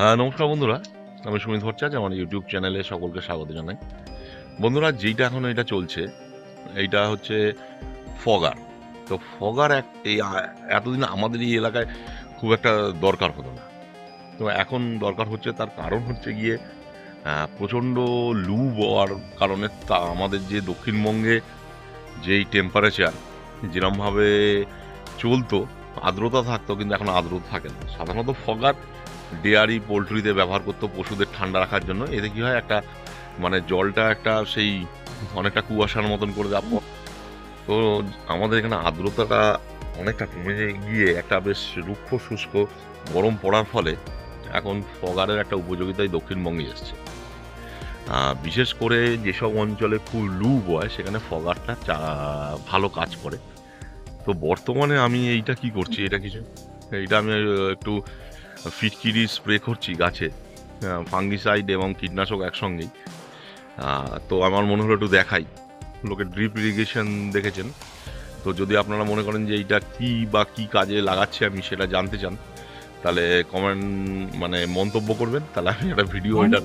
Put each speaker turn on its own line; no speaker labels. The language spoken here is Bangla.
আহ, নমস্কার বন্ধুরা। আমি সুমিত ভট্টাচার্য আমার ইউটিউব চ্যানেলে সকলকে স্বাগত জানাই। বন্ধুরা যেইটা এখন এটা চলছে এইটা হচ্ছে ফগার। তো ফগার এক এই এতদিন আমাদের এই এলাকায় খুব একটা দরকার হতো না। তো এখন দরকার হচ্ছে তার কারণ হচ্ছে গিয়ে প্রচণ্ড লু হওয়ার কারণে তা আমাদের যে দক্ষিণবঙ্গে যেই টেম্পারেচার যেরমভাবে চলতো আর্দ্রতা থাকতো কিন্তু এখন আর্দ্রতা থাকে না। সাধারণত ফগার ডেয়ারি, পোলট্রিতে ব্যবহার করতো পশুদের ঠান্ডা রাখার জন্য। এতে কি হয়, একটা মানে জলটা একটা সেই অনেকটা কুয়াশার মতন করে দেওয়া তো আমাদের এখানে আর্দ্রতাটা অনেকটা কমে গিয়ে একটা বেশ রুক্ষ, শুষ্ক, গরম পড়ার ফলে এখন ফগারের একটা উপযোগিতাই দক্ষিণবঙ্গে এসছে। বিশেষ করে যেসব অঞ্চলে খুব লু বয় সেখানে ফগারটা চা, ভালো কাজ করে। তো বর্তমানে আমি এইটা কি করছি? এটা কিছু, এইটা আমি একটু ফিটকিরি স্প্রে করছি গাছে। ফাঙ্গিসাইড এবং কীটনাশক একসঙ্গেই। তো আমার মনে হলো একটু দেখাই। লোকে ড্রিপ ইরিগেশন দেখেছেন। তো যদি আপনারা মনে করেন যে এইটা কি বা কি কাজে লাগাচ্ছে আমি সেটা জানতে চান তাহলে কমেন্ট মানে মন্তব্য করবেন তাহলে আমি একটা ভিডিও এটা